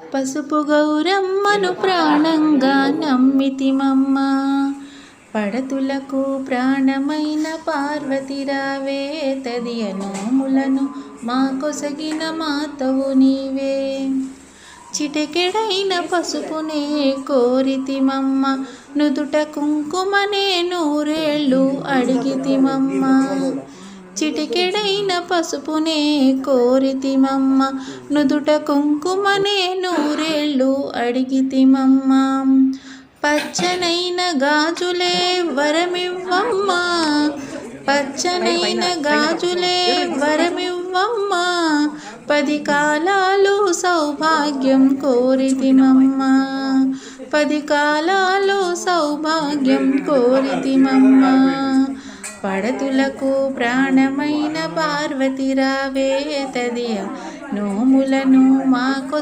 పసుపు గౌరమ్మను ప్రాణంగా నమ్మితిమమ్మ పడతులకు ప్రాణమైన పార్వతిరావే తదియ నోములను మా కొసగిన మాతవు నీవే. చిటకెడైన పసుపునే కోరితిమమ్మ నుదుట కుంకుమనే నూరేళ్ళు అడిగితిమమ్మ చిటికెడైన పసుపునే కోరితిమమ్మ. నుదుట కుంకుమనే నూరేళ్ళు అడిగితిమమ్మ. పచ్చనైన గాజులే వరమివ్వమ్మ. పచ్చనైన గాజులే వరమివ్వమ్మ. పది కాలాలు సౌభాగ్యం కోరితిమమ్మ. పది కాలాలు సౌభాగ్యం కోరితిమమ్మ. పడతులకు ప్రాణమైన పార్వతిరావే తదియ. నోములను మాకు